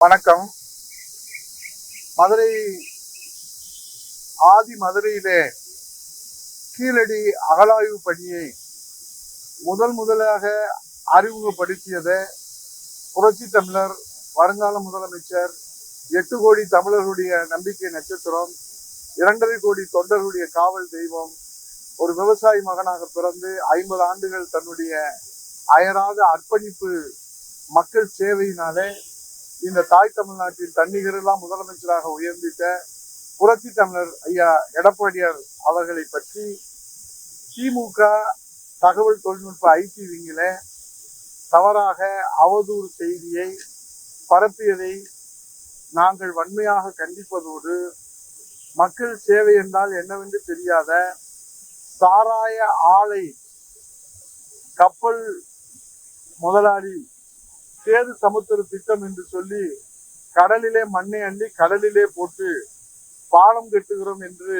வணக்கம். மதுரை ஆதி மதுரையிலே கீழடி அகழாய்வு பணியை முதல் முதலாக அறிமுகப்படுத்தியதை புரட்சி தமிழர் வருங்கால முதலமைச்சர் எட்டு கோடி தமிழர்களுடைய நம்பிக்கை நட்சத்திரம் இரண்டரை கோடி தொண்டர்களுடைய காவல் தெய்வம் ஒரு விவசாயி மகனாக பிறந்து ஐம்பது ஆண்டுகள் தன்னுடைய அயராத அர்ப்பணிப்பு மக்கள் சேவையினாலே இந்த தாய் தமிழ்நாட்டின் தன்னிகரெல்லாம் முதலமைச்சராக உயர்ந்திட்ட புரட்சி தமிழர் ஐயா எடப்பாடியார் அவர்களை பற்றி திமுக தகவல் தொழில்நுட்ப ஐடி விங்கில தவறாக அவதூறு செய்தியை பரப்பியதை நாங்கள் வன்மையாக கண்டிப்பதோடு மக்கள் சேவை என்றால் என்னவென்று தெரியாத சாராய ஆலை கப்பல் முதலாளி சேது சமுத்திர திட்டம் என்று சொல்லி கடலிலே மண்ணை அள்ளி கடலிலே போட்டு பாலம் கட்டுகிறோம் என்று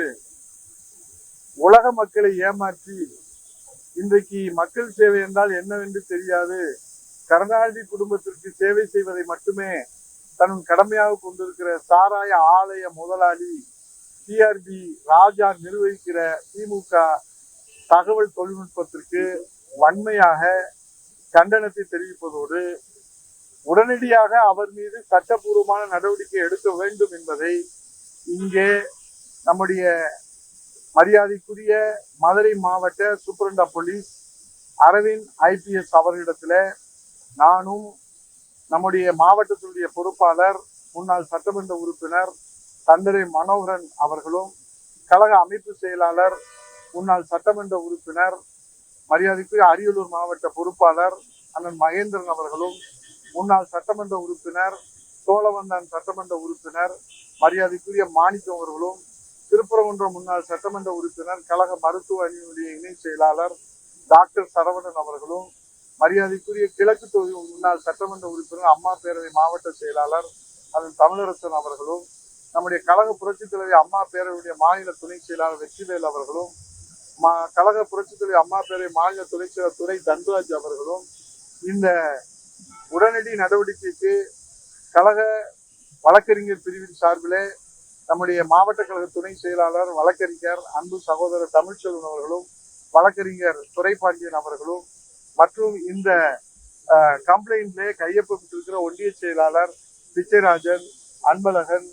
உலக மக்களை ஏமாற்றி இன்றைக்கு மக்கள் சேவை என்றால் என்னவென்று தெரியாது. கருணாநிதி குடும்பத்திற்கு சேவை செய்வதை மட்டுமே தன் கடமையாக கொண்டிருக்கிற சாராய ஆலய முதலாளி டிஆர்பி ராஜா நிர்வகிக்கிற திமுக தகவல் தொழில்நுட்பத்திற்கு வன்மையாக கண்டனத்தை தெரிவிப்பதோடு உடனடியாக அவர் மீது சட்டபூர்வமான நடவடிக்கை எடுக்க வேண்டும் என்பதை இங்கே நம்முடைய மரியாதைக்குரிய மதுரை மாவட்ட சூப்பரண்டா போலீஸ் அரவிந்த் ஐபிஎஸ் அவர்களிடத்துல நானும் நம்முடைய மாவட்டத்தினுடைய பொறுப்பாளர் முன்னாள் சட்டமன்ற உறுப்பினர் தந்தரை மனோகரன் அவர்களும் கழக அமைப்பு செயலாளர் முன்னாள் சட்டமன்ற உறுப்பினர் மரியாதைக்குரிய அரியலூர் மாவட்ட பொறுப்பாளர் அண்ணன் மகேந்திரன் அவர்களும் முன்னாள் சட்டமன்ற உறுப்பினர் சோழவந்தான் சட்டமன்ற உறுப்பினர் மரியாதைக்குரிய மாணிக்கம் அவர்களும் திருப்பரங்குன்றம் முன்னாள் சட்டமன்ற உறுப்பினர் கழக மருத்துவ அணியினுடைய இணை செயலாளர் டாக்டர் சரவணன் அவர்களும் மரியாதைக்குரிய கிழக்கு தொகுதி முன்னாள் சட்டமன்ற உறுப்பினர் அம்மா பேரவை மாவட்ட செயலாளர் அதன் தமிழரசன் அவர்களும் நம்முடைய கழக புரட்சித் தலைவி அம்மா பேரவையுடைய மாநில துணை செயலாளர் வெற்றிவேல் அவர்களும் மா கழக புரட்சித் தலைவி அம்மா பேரவை மாநில துணை செயலாளர் துறை தன்ராஜ் அவர்களும் இந்த உடனடி நடவடிக்கைக்கு கழக வழக்கறிஞர் பிரிவின் சார்பிலே நம்முடைய மாவட்ட கழக துணை செயலாளர் வழக்கறிஞர் அன்பு சகோதரர் தமிழ்ச்செல்வன் அவர்களும் வழக்கறிஞர் துரைப்பாண்டியன் அவர்களும் மற்றும் இந்த கம்ப்ளைண்ட்லே கையொப்பப்பட்டிருக்கிற ஒன்றிய செயலாளர் பிச்சைராஜன் அன்பழகன்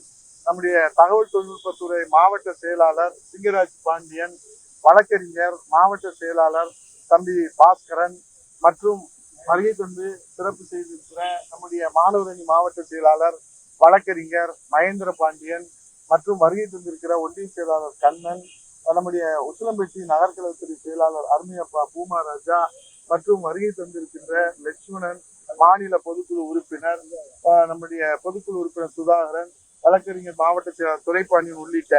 நம்முடைய தகவல் தொழில்நுட்பத்துறை மாவட்ட செயலாளர் சிங்கராஜ் பாண்டியன் வழக்கறிஞர் மாவட்ட செயலாளர் தம்பி பாஸ்கரன் மற்றும் வருகை தந்து சிறப்பு செய்திருக்கிற நம்முடைய மாணவரணி மாவட்ட செயலாளர் வழக்கறிஞர் மகேந்திர பாண்டியன் மற்றும் வருகை தந்திருக்கிற ஒன்றிய செயலாளர் கண்ணன் நம்முடைய உசிலம்பட்டி நகர்கலத்துறை செயலாளர் அருமையப்பா பூமா ராஜா மற்றும் வருகை தந்திருக்கின்ற லட்சுமணன் மாநில பொதுக்குழு உறுப்பினர் நம்முடைய பொதுக்குழு உறுப்பினர் சுதாகரன் வழக்கறிஞர் மாவட்ட செயலாளர் துறைப்பாண்டியன் உள்ளிட்ட.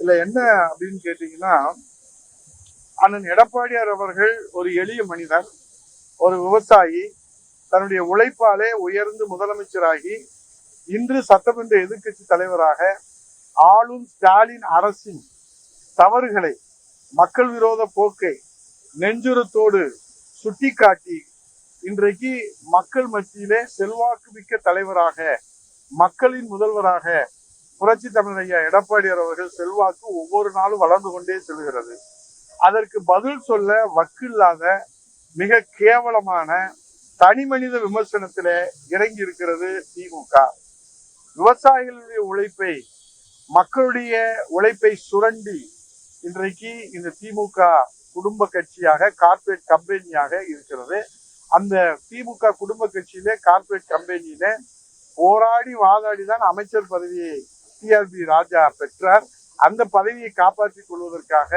இதுல என்ன அப்படின்னு கேட்டீங்கன்னா அண்ணன் எடப்பாடியார் அவர்கள் ஒரு எளிய மனிதர். ஒரு விவசாயி தன்னுடைய உழைப்பாலே உயர்ந்து முதலமைச்சராகி இன்று சட்டமன்ற எதிர்க்கட்சி தலைவராக ஆளும் ஸ்டாலின் அரசின் தவறுகளை மக்கள் விரோத போக்கை நெஞ்சுரத்தோடு சுட்டிக்காட்டி இன்றைக்கு மக்கள் மத்தியிலே செல்வாக்கு மிக்க தலைவராக மக்களின் முதல்வராக புரட்சி தமிழையா ஐயா எடப்பாடியார் அவர்கள் செல்வாக்கு ஒவ்வொரு நாளும் வளர்ந்து கொண்டே செல்கிறது. அதற்கு பதில் சொல்ல வக்கில்லாத மிக கேவலமான தனி மனித விமர்சனத்திலே இறங்கி இருக்கிறது திமுக. விவசாயிகளுடைய உழைப்பை மக்களுடைய உழைப்பை சுரண்டி இன்றைக்கு இந்த திமுக குடும்ப கட்சியாக கார்ப்பரேட் கம்பெனியாக இருக்கிறது. அந்த திமுக குடும்ப கட்சியில கார்பரேட் கம்பெனியில போராடி வாதாடி தான் அமைச்சர் பதவியை டிஆர்பி ராஜா பெற்றார். அந்த பதவியை காப்பாற்றிக் கொள்வதற்காக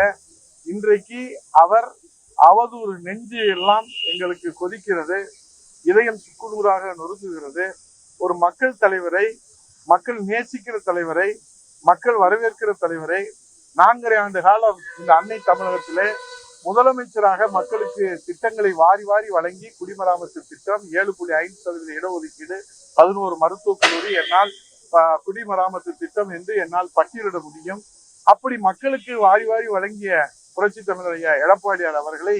இன்றைக்கு அவர் அவதூறு நெஞ்சு எல்லாம் எங்களுக்கு கொதிக்கிறது இதயம் சுக்குநூறாக நொறுக்குகிறது. ஒரு மக்கள் தலைவரை மக்கள் நேசிக்கிற தலைவரை மக்கள் வரவேற்கிற தலைவரை நான்கரை ஆண்டு காலம் இந்த அன்னை தமிழகத்திலே முதலமைச்சராக மக்களுக்கு திட்டங்களை வாரி வாரி வழங்கி குடிமராமத்து திட்டம் ஏழு புள்ளி ஐந்து சதவீத இடஒதுக்கீடு பதினோரு மருத்துவக் கல்லூரி என்னால் குடிமராமத்து திட்டம் என்று என்னால் பட்டியலிட முடியும். அப்படி மக்களுக்கு வாரி வாரி வழங்கிய புரட்சி தமிழரைய எடப்பாடியார் அவர்களை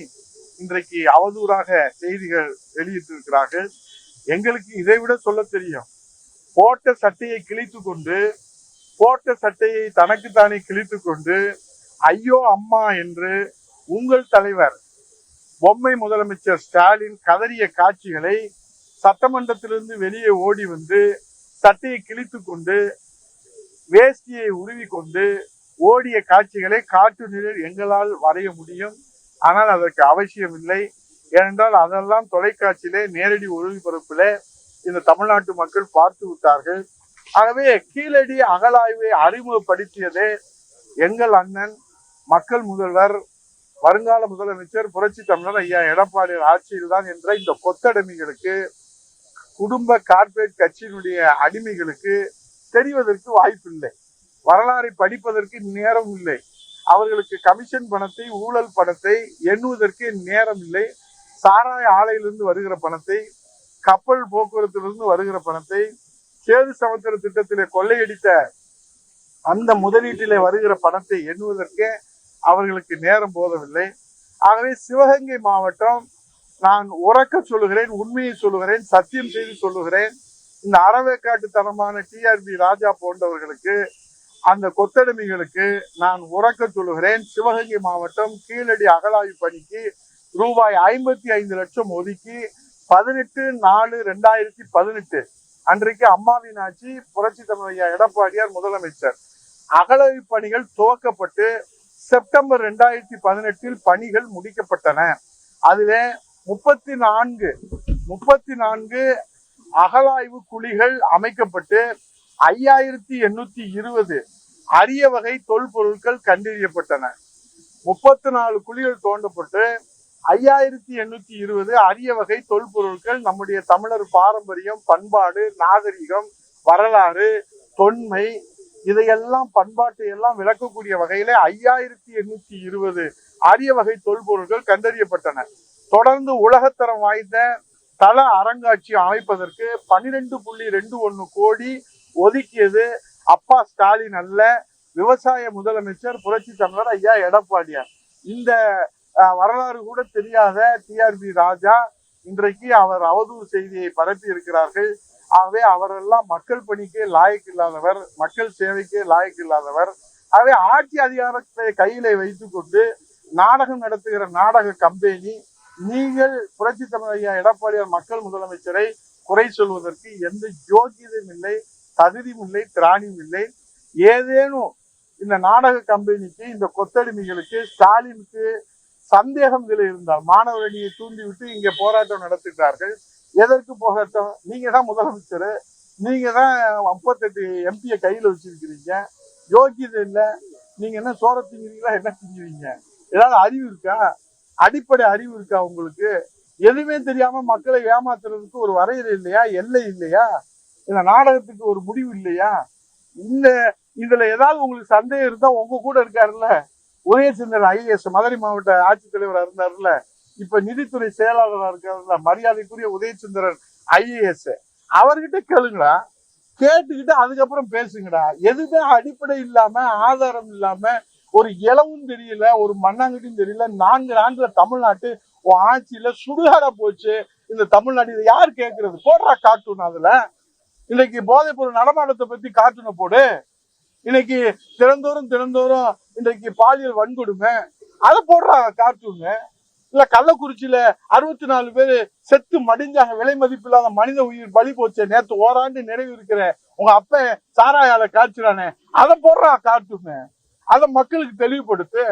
இன்றைக்கு அவதூறாக செய்திகள் வெளியிட்டிருக்கிறார்கள். எங்களுக்கு இதை விட சொல்ல தெரியும். போட்ட சட்டையை கிழித்து கொண்டு போட்ட சட்டையை தனக்குத்தானே கிழித்து கொண்டு ஐயோ அம்மா என்று உங்கள் தலைவர் பொம்மை முதலமைச்சர் ஸ்டாலின் கதறிய காட்சிகளை சட்டமன்றத்திலிருந்து வெளியே ஓடி வந்து சட்டையை கிழித்து கொண்டு வேஷ்டியை உருவி கொண்டு ஓடிய காட்சிகளை கார்ட்டூனில் எங்களால் வரைய முடியும். ஆனால் அதற்கு அவசியம் இல்லை. ஏனென்றால் அதெல்லாம் தொலைக்காட்சியிலே நேரடி ஒளிபரப்பிலே இந்த தமிழ்நாட்டு மக்கள் பார்த்து விட்டார்கள். ஆகவே கீழடி அகழாய்வை அறிமுகப்படுத்தியதே எங்கள் அண்ணன் மக்கள் முதல்வர் வருங்கால முதலமைச்சர் புரட்சி தமிழர் ஐயா எடப்பாடி ஆட்சியில் தான் என்ற இந்த கொத்தடிமைகளுக்கு குடும்ப கார்பரேட் கட்சியினுடைய அடிமைகளுக்கு தெரிவதற்கு வாய்ப்பில்லை. வரலாறை படிப்பதற்கு நேரம் இல்லை. அவர்களுக்கு கமிஷன் பணத்தை ஊழல் பணத்தை எண்ணுவதற்கு நேரம் இல்லை. சாராய ஆலையிலிருந்து வருகிற பணத்தை கப்பல் போக்குவரத்திலிருந்து வருகிற பணத்தை சேது சமுத்திர திட்டத்திலே கொள்ளையடித்த அந்த முதலீட்டிலே வருகிற பணத்தை எண்ணுவதற்கே அவர்களுக்கு நேரம் போதவில்லை ஆகவே சிவகங்கை மாவட்டம் நான் உறக்க சொல்லுகிறேன் உண்மையை சொல்லுகிறேன் சத்தியம் செய்து சொல்லுகிறேன். இந்த அறவேக்காட்டுத்தனமான டிஆர்பி ராஜா போன்றவர்களுக்கு அந்த கொத்தடிமைகளுக்கு நான் உறக்க சொல்லுகிறேன். சிவகங்கை மாவட்டம் கீழடி அகலாய்வு பணிக்கு ரூபாய் ஐம்பத்தி ஐந்து லட்சம் ஒதுக்கி பதினெட்டு நாலு ரெண்டாயிரத்தி பதினெட்டு. அன்றைக்கு அம்மாவின் ஆட்சி புரட்சி தமிழையா எடப்பாடியார் முதலமைச்சர். அகலாய்வு பணிகள் துவக்கப்பட்டு செப்டம்பர் ரெண்டாயிரத்தி பதினெட்டில் பணிகள் முடிக்கப்பட்டன. அதில் முப்பத்தி நான்கு முப்பத்தி நான்கு அகலாய்வு குழிகள் அமைக்கப்பட்டு ஐயாயிரத்தி எண்ணூத்தி இருபது அரிய வகை தொல்பொருட்கள் கண்டறியப்பட்டன. முப்பத்தி நாலு குழிகள் தோண்டப்பட்டு ஐயாயிரத்தி எண்ணூத்தி இருபது அரிய வகை தொல்பொருட்கள் நம்முடைய தமிழர் பாரம்பரியம் பண்பாடு நாகரிகம் வரலாறு தொன்மை இதையெல்லாம் பண்பாட்டை எல்லாம் விளக்கக்கூடிய வகையில ஐயாயிரத்தி எண்ணூத்தி இருபது அரிய வகை தொல்பொருட்கள் கண்டறியப்பட்டன. தொடர்ந்து உலகத்தரம் வாய்ந்த தள அரங்காட்சி அமைப்பதற்கு பன்னிரெண்டு புள்ளி ரெண்டு ஒன்று கோடி ஒதுக்கியது அப்பா ஸ்டாலின் அல்ல விவசாய முதலமைச்சர் புரட்சி தமிழர் ஐயா எடப்பாடியார். இந்த வரலாறு கூட தெரியாத டிஆர்பி ராஜா இன்றைக்கு அவர் அவதூறு செய்தியை பரப்பி இருக்கிறார்கள். ஆகவே அவரெல்லாம் மக்கள் பணிக்கு லாயக்கு இல்லாதவர் மக்கள் சேவைக்கு லாயக்கு இல்லாதவர். ஆகவே ஆட்சி அதிகாரத்தை கையில வைத்துக்கொண்டு நாடகம் நடத்துகிற நாடக கம்பெனி நீங்கள் புரட்சி தமிழ் ஐயா எடப்பாடியார் மக்கள் முதலமைச்சரை குறை சொல்வதற்கு எந்த யோகியதும் இல்லை. தகுதியும் இல்லை திராணியும் இல்லை. ஏதேனும் இந்த நாடக கம்பெனிக்கு இந்த கொத்தடிமைகளுக்கு ஸ்டாலினுக்கு சந்தேகம் இருந்தால் மாணவர் அணியை தூண்டிவிட்டு இங்கே போராட்டம் நடத்துகிறார்கள். எதற்கு போராட்டம்? நீங்க தான் முதலமைச்சர். நீங்க தான் முப்பத்தெட்டு எம்பியை கையில் வச்சிருக்கிறீங்க. யோகியது இல்லை. நீங்க என்ன சோற திங்கிறீங்களா என்ன திங்குவீங்க ஏதாவது அறிவு இருக்கா? அடிப்படை அறிவு இருக்கா உங்களுக்கு? எதுவுமே தெரியாம மக்களை ஏமாத்துறதுக்கு ஒரு வரையறை இல்லையா? எல்லை இல்லையா? இந்த நாடகத்துக்கு ஒரு முடிவு இல்லையா? இந்த இதுல ஏதாவது உங்களுக்கு சந்தேகம் இருந்தா உங்க கூட இருக்காருல்ல? உதயச்சந்திரன் ஐஏஎஸ் மதுரை மாவட்ட ஆட்சித்தலைவராக இருந்தாருல்ல? இப்ப நிதித்துறை செயலாளராக இருக்காருல்ல மரியாதைக்குரிய உதயச்சந்திரன் ஐஏஎஸ் அவர்கிட்ட கேளுங்களா கேட்டுக்கிட்டு அதுக்கப்புறம் பேசுங்கடா. எதுவுமே அடிப்படை இல்லாம ஆதாரம் இல்லாம ஒரு இளவும் தெரியல ஒரு மண்ணாங்கட்டியும் தெரியல நான்கு ஆண்டுல தமிழ்நாட்டு ஆட்சியில சுடுகாடா போச்சு. இந்த தமிழ்நாடு இதை யார் கேட்கறது போடுறா கார்ட்டூன் அதுல. இன்னைக்கு போதைப் பொருள் நடமாட்டத்தை பத்தி காட்டுன போடு. இன்னைக்கு தினந்தோறும் தினந்தோறும் இன்றைக்கு பாலியல் வன்கொடுமை. அதை போடுறாங்க கார்ட்டூனு. இல்ல கள்ளக்குறிச்சியில அறுபத்தி நாலு பேர் செத்து மடிஞ்சாங்க விலை மதிப்பில்லாத மனித உயிர் பலி போச்சு நேத்து ஓராண்டு நிறைவு இருக்கிற உங்க அப்ப சாராயால காய்ச்சிடானே அதை போடுறா கார்ட்டூனு. அதை மக்களுக்கு தெளிவுபடுத்து.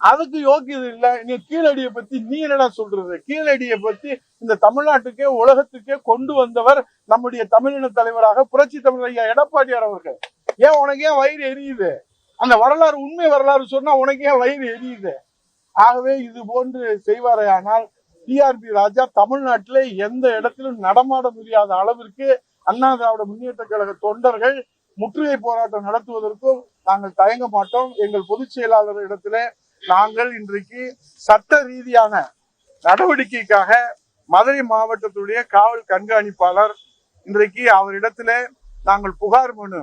அதுக்கு யோக்கியது இல்ல. நீ கீழடியை பத்தி நீ என்னடா சொல்றது? கீழடியை பத்தி இந்த தமிழ்நாட்டுக்கே உலகத்துக்கே கொண்டு வந்தவர் நம்முடைய தமிழின தலைவராக புரட்சி தமிழர் ஐயா எடப்பாடியார் அவர்கள். ஏன் உனக்கு ஏன் வயிறு எரியுது? அந்த வரலாறு உண்மை வரலாறு சொன்னா உனக்கு ஏன் வயிறு எரியுது? ஆகவே இது போன்று செய்வாரே ஆனால் டிஆர்பி ராஜா தமிழ்நாட்டிலே எந்த இடத்திலும் நடமாட முடியாத அளவிற்கு அண்ணா திராவிட முன்னேற்ற கழக தொண்டர்கள் முற்றுகை போராட்டம் நடத்துவதற்கும் நாங்கள் தயங்க மாட்டோம். எங்கள் பொதுச் செயலாளர் இடத்திலே நாங்கள் இன்றைக்கு சட்ட ரீதியான நடவடிக்கைக்காக மதுரை மாவட்டத்துடைய காவல் கண்காணிப்பாளர் இன்றைக்கு அவரிடத்திலே நாங்கள் புகார் மனு.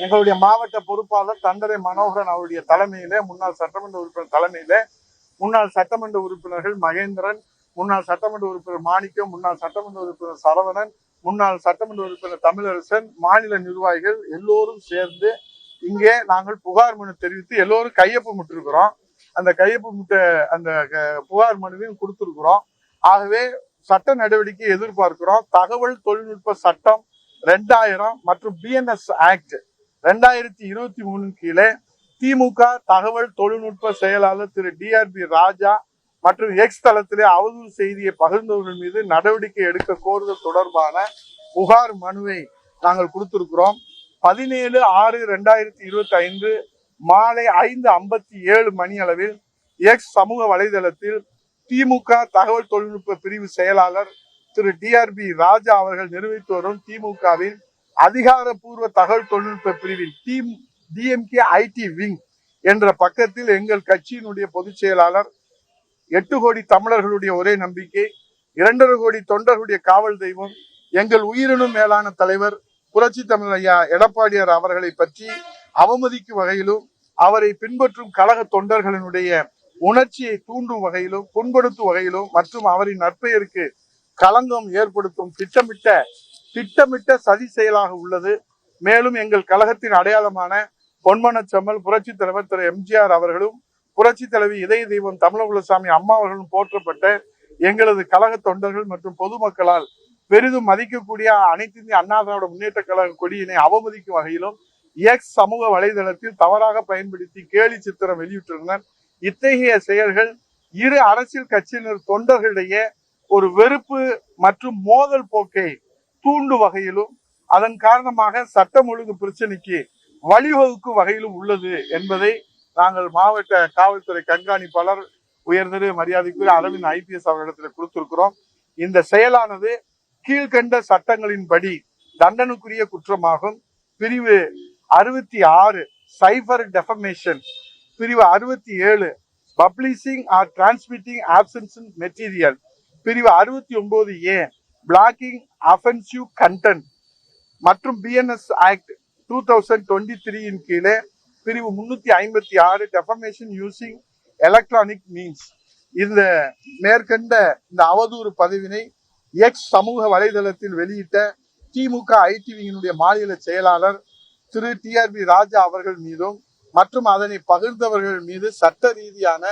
எங்களுடைய மாவட்ட பொறுப்பாளர் தண்டரை மனோகரன் அவருடைய தலைமையிலே முன்னாள் சட்டமன்ற உறுப்பினர் தலைமையிலே முன்னாள் சட்டமன்ற உறுப்பினர்கள் மகேந்திரன் முன்னாள் சட்டமன்ற உறுப்பினர் மாணிக்கம் முன்னாள் சட்டமன்ற உறுப்பினர் சரவணன் முன்னாள் சட்டமன்ற உறுப்பினர் தமிழரசன் மாநில நிர்வாகிகள் எல்லோரும் சேர்ந்து இங்கே நாங்கள் புகார் மனு தெரிவித்து எல்லோரும் கையொப்பமிட்டிருக்கிறோம் அந்த கையொப்பமிட்ட அந்த க- புகார் மனுவையும் கொடுத்துருக்குறோம். ஆகவே சட்ட நடவடிக்கை எதிர்பார்க்கிறோம். தகவல் தொழில்நுட்ப சட்டம் ரெண்டாயிரம் மற்றும் பிஎன்எஸ் ஆக்ட் ரெண்டாயிரத்தி இருபத்தி மூணு கீழே திமுக தகவல் தொழில்நுட்ப செயலாளர் திரு டிஆர்பி ராஜா மற்றும் எக்ஸ் தளத்திலே அவதூறு செய்தியை பகிர்ந்தவர்கள் மீது நடவடிக்கை எடுக்க கோருதல் தொடர்பான புகார் மனுவை நாங்கள் கொடுத்திருக்கிறோம். பதினேழு ஆறு ரெண்டாயிரத்தி இருபத்தி ஐந்து மாலை ஐந்து ஐம்பத்தி ஏழு மணி அளவில் எக்ஸ் சமூக வலைதளத்தில் திமுக தகவல் தொழில்நுட்ப பிரிவு செயலாளர் திரு டிஆர்பி ராஜா அவர்கள் நிர்வகித்து வரும் திமுகவின் அதிகாரப்பூர்வ தகவல் தொழில்நுட்ப பிரிவின் டீம் டிஎம்கே ஐடி விங் என்ற பக்கத்தில் எங்கள் கட்சியினுடைய பொதுச் செயலாளர் எட்டு கோடி தமிழர்களுடைய ஒரே நம்பிக்கை இரண்டரை கோடி தொண்டர்களுடைய காவல் தெய்வம் எங்கள் உயிரினும் மேலான தலைவர் புரட்சி தமிழ் ஐயா எடப்பாடியார் அவர்களை பற்றி அவமதிக்கும் வகையிலும் அவரை பின்பற்றும் கழக தொண்டர்களினுடைய உணர்ச்சியை தூண்டும் வகையிலும் புண்படுத்தும் வகையிலும் மற்றும் அவரின் நற்பெயருக்கு களங்கம் ஏற்படுத்தும் திட்டமிட்ட திட்டமிட்ட சதி செயலாக உள்ளது. மேலும் எங்கள் கழகத்தின் அடையாளமான பொன்மனச்செம்மல் புரட்சி தலைவர் திரு எம்ஜிஆர் அவர்களும் புரட்சி தலைவி இதய தெய்வம் தமிழகுலசாமி அம்மா அவர்களும் போற்றப்பட்ட எங்களது கழக தொண்டர்கள் மற்றும் பொதுமக்களால் பெரிதும் மதிக்கக்கூடிய அனைத்து இந்திய அண்ணா திராவிட முன்னேற்ற கழக கொடியினை அவமதிக்கும் வகையிலும் எக்ஸ் சமூக வலைதளத்தில் தவறாக பயன்படுத்தி கேலி சித்திரம் வெளியிட்டிருந்தனர். இத்தகைய செயல்கள் இரு அரசியல் கட்சியினர் தொண்டர்களிடையே ஒரு வெறுப்பு மற்றும் மோதல் போக்கை தூண்டும் வகையிலும் அதன் காரணமாக சட்டம் ஒழுங்கு பிரச்சனைக்கு வழிவகுக்கும் வகையிலும் உள்ளது என்பதை நாங்கள் மாவட்ட காவல்துறை கண்காணிப்பாளர் உயர்ந்தது மரியாதைக்குரிய அரவிந்த் ஐபிஎஸ் அவர்களிடத்தில் கொடுத்திருக்கிறோம். இந்த செயலானது கீழ்கண்ட சட்டங்களின்படி தண்டனுக்குரிய குற்றமாகும். பிரிவு அறுபத்தி ஆறு சைபர் டெஃபமேஷன். பிரிவு அறுபத்தி ஏழு publishing or transmitting obscene material. பிரிவு அறுபத்தி ஒன்பது ஏ பிளாக்கிங் அஃபென்சிவ் கண்டென்ட். மற்றும் BNS act two thousand twenty த்ரீயின் கீழே பிரிவு முன்னூத்தி ஐம்பத்தி ஆறு டெஃபமேஷன் யூசிங் எலக்ட்ரானிக் மீன்ஸ் இந்த மேற்கண்ட இந்த அவதூறு பதிவினை எக்ஸ் சமூக வலைதளத்தில் வெளியிட்ட திமுக ஐடிவியினுடைய மாநில செயலாளர் திரு டிஆர்பி ராஜா அவர்கள் மீதும் மற்றும் அதனை பகிர்ந்தவர்கள் மீது சட்ட ரீதியான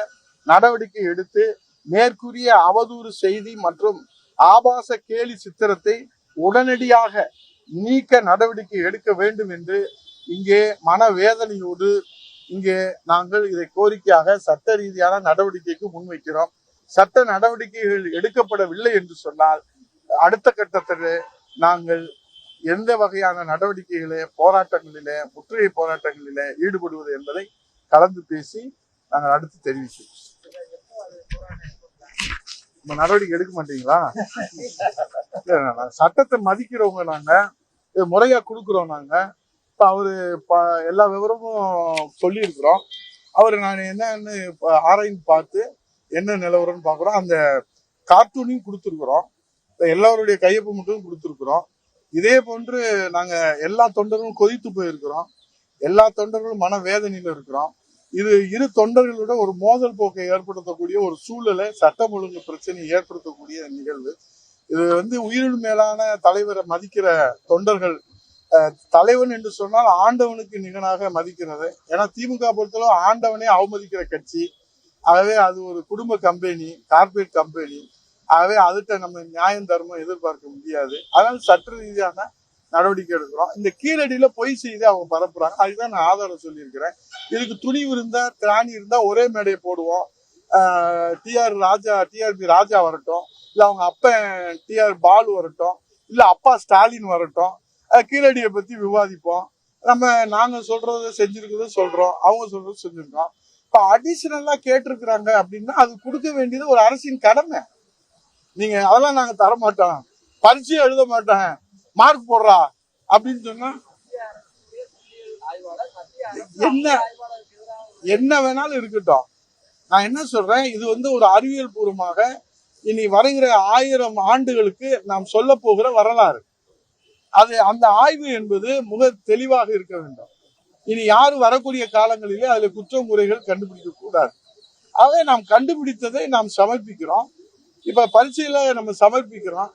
நடவடிக்கை எடுத்து மேற்கூறிய அவதூறு செய்தி மற்றும் ஆபாச கேலி சித்திரத்தை உடனடியாக நீக்க நடவடிக்கை எடுக்க வேண்டும் என்று இங்கே மனவேதனையோடு இங்கே நாங்கள் இதை கோரிக்கையாக சட்ட ரீதியான நடவடிக்கைக்கு முன்வைக்கிறோம். சட்ட நடவடிக்கைகள் எடுக்கப்படவில்லை என்று சொன்னால் அடுத்த கட்டத்தில் நாங்கள் எந்த வகையான நடவடிக்கைகளே போராட்டங்களிலே முற்றுகை போராட்டங்களிலே ஈடுபடுவது என்பதை கலந்து பேசி நாங்கள் அடுத்து தெரிவிக்கிறோம். நடவடிக்கை எடுக்க மாட்டீங்களா? சட்டத்தை மதிக்கிறவங்க நாங்க முறையா கொடுக்குறோம் நாங்க. இப்ப அவரு எல்லா விவரமும் சொல்லியிருக்கிறோம். அவர் நான் என்னன்னு ஆராய்ந்து பார்த்து என்ன நிலவரம்னு பார்க்குறோம். அந்த கார்ட்டூனையும் கொடுத்துருக்குறோம். எல்லாருடைய கையொப்பமிட்டும் கொடுத்துருக்குறோம். இதே போன்று நாங்கள் எல்லா தொண்டர்களும் கொதித்து போயிருக்கிறோம். எல்லா தொண்டர்களும் மன வேதனையில் இருக்கிறோம். இது இரு தொண்டர்களோட ஒரு மோதல் போக்கை ஏற்படுத்தக்கூடிய ஒரு சூழலை சட்டம் ஒழுங்கு பிரச்சனையை ஏற்படுத்தக்கூடிய நிகழ்வு. இது வந்து உயிரின் மேலான தலைவரை மதிக்கிற தொண்டர்கள் தலைவன் என்று சொன்னால் ஆண்டவனுக்கு நிகனாக மதிக்கிறது. ஏன்னா திமுக பொறுத்தளவு ஆண்டவனே அவமதிக்கிற கட்சி. ஆகவே அது ஒரு குடும்ப கம்பெனி கார்ப்பரேட் கம்பெனி ஆகவே அதுகிட்ட நம்ம நியாயம் தர்மம் எதிர்பார்க்க முடியாது. அதனால சட்ட ரீதியான நடவடிக்கை எடுக்கிறோம். இந்த கீழடியில பொய் செய்து அவங்க பரப்புறாங்க. அதுதான் நான் ஆதாரம் சொல்லியிருக்கிறேன். இதுக்கு துணிவு இருந்தா திராணி இருந்தா ஒரே மேடையை போடுவோம். டிஆர் ராஜா டிஆர்பி ராஜா வரட்டும். இல்ல அவங்க அப்பன் டிஆர் பாலு வரட்டும். இல்ல அப்பா ஸ்டாலின் வரட்டும். கீழடியை பத்தி விவாதிப்போம். நம்ம நாங்க சொல்றதை செஞ்சிருக்கிறத சொல்றோம். அவங்க சொல்றது செஞ்சிருக்கோம். இப்ப அடிஷனலா கேட்டிருக்கிறாங்க அப்படின்னா அது கொடுக்க வேண்டியது ஒரு அரசின் கடமை. நீங்க அதெல்லாம் நாங்க தர மாட்டோம் பரீட்சையும் எழுத மாட்டேன் மார்க் போடுறா அப்படின்னு சொன்னா என்ன என்ன வேணாலும் இருக்கட்டும். நான் என்ன சொல்றேன்? இது வந்து ஒரு அறிவியல் பூர்வமாக இனி வருகிற ஆயிரம் ஆண்டுகளுக்கு நாம் சொல்ல போகிற வரலாறு. அது அந்த ஆய்வு என்பது முக தெளிவாக இருக்க வேண்டும். இனி யாரும் வரக்கூடிய காலங்களிலே அதில் குற்ற முறைகள் கண்டுபிடிக்க கூடாது. ஆகவே நாம் கண்டுபிடித்ததை நாம் சமர்ப்பிக்கிறோம். இப்ப பரீட்சையில நம்ம சமர்ப்பிக்கிறோம்.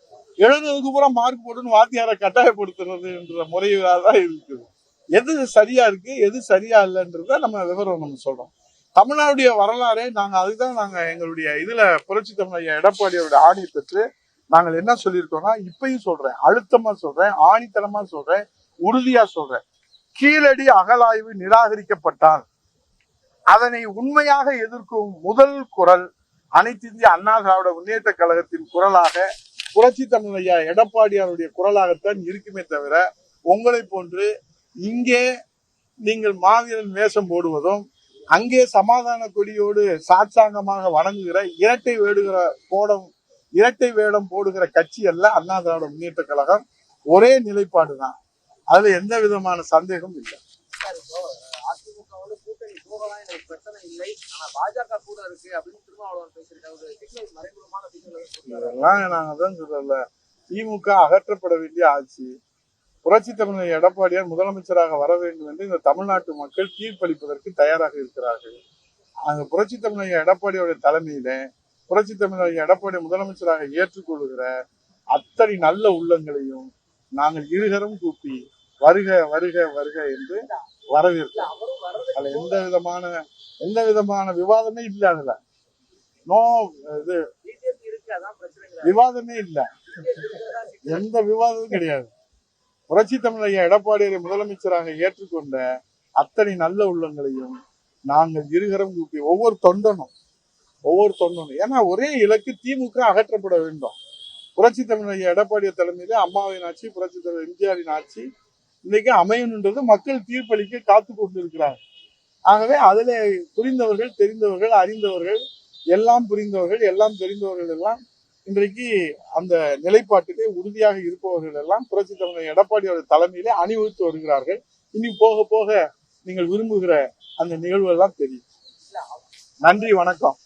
எழுதுறதுக்கு பூரா மார்க் போட்டுன்னு வாத்தியாரை கட்டாயப்படுத்துறதுன்ற முறையாக தான் இருக்குது. எது சரியா இருக்கு எது சரியா இல்லைன்றத நம்ம விவரம் நம்ம சொல்றோம். தமிழ்நாடுடைய வரலாறே நாங்கள் அதுதான் நாங்கள் எங்களுடைய இதுல புரட்சி தமிழ் எடப்பாடியோட ஆணை பெற்று நாங்கள் என்ன சொல்லியிருக்கோம்னா இப்பயும் சொல்றேன் அழுத்தமா சொல்றேன் ஆணித்தனமா சொல்றேன் உறுதியா சொல்றேன். கீழடி அகலாய்வு நிராகரிக்கப்பட்டால் அதனை உண்மையாக எதிர்க்கும் முதல் குரல் அனைத்து இந்திய அண்ணா திராவிட முன்னேற்ற கழகத்தின் குரலாக புரட்சி தமிழ் ஐயா எடப்பாடியாருடைய குரலாகத்தான் இருக்குமே தவிர உங்களை போன்று இங்கே நீங்கள் மாவீரன் வேஷம் போடுவதும் அங்கே சமாதான கொடியோடு சாட்சாங்கமாக வணங்குகிற இரட்டை வேடுகிற போடம் இரட்டை வேடம் போடுகிற கட்சி அல்ல அண்ணா திராவிட முன்னேற்ற கழகம். ஒரே நிலைப்பாடு தான் அதுல எந்த விதமான சந்தேகமும் இல்லை. இதெல்லாம் நாங்க தான் சொல்லல திமுக அகற்றப்பட வேண்டிய ஆட்சி. புரட்சி தமிழர் எடப்பாடியார் முதலமைச்சராக வர வேண்டும் என்று இந்த தமிழ்நாட்டு மக்கள் தீர்ப்பளிப்பதற்கு தயாராக இருக்கிறார்கள். அந்த புரட்சி தமிழர் எடப்பாடியோட தலைமையில புரட்சி தமிழர் எடப்பாடி முதலமைச்சராக ஏற்றுக்கொள்கிற அத்தனை நல்ல உள்ளங்களையும் நாங்கள் இருகரம் கூப்பி வருக வருக வருக என்று வரவேற்கும் அதுல எந்த விதமான எந்த விதமான விவாதமே இல்லை அதுல. நோ இது விவாதமே இல்லை. எந்த விவாதமும் கிடையாது. புரட்சி தமிழைய எடப்பாடியை முதலமைச்சராக ஏற்றுக்கொண்ட அத்தனை நல்ல உள்ளங்களையும் நாங்கள் இருகரம் கூப்பி ஒவ்வொரு தொண்டனும் ஒவ்வொரு தொண்டனும் ஏன்னா ஒரே இலக்கு திமுக அகற்றப்பட வேண்டும். புரட்சி தமிழைய எடப்பாடிய தலைமையில அம்மாவின் ஆட்சி புரட்சி தலைவர் எம்ஜிஆரின் ஆட்சி இன்னைக்கு அமையணுன்றது மக்கள் தீர்ப்பளிக்க காத்து கொண்டிருக்கிறார். ஆகவே அதுல புரிந்தவர்கள் தெரிந்தவர்கள் அறிந்தவர்கள் எல்லாம் புரிந்தவர்கள் எல்லாம் தெரிந்தவர்கள் எல்லாம் இன்றைக்கு அந்த நிலைப்பாட்டிலே உறுதியாக இருப்பவர்கள் எல்லாம் புரட்சி தமிழர் எடப்பாடியோட தலைமையிலே அணிவகுத்து வருகிறார்கள். இனி போக போக நீங்கள் விரும்புகிற அந்த நிகழ்வு எல்லாம் தெரியும். நன்றி வணக்கம்.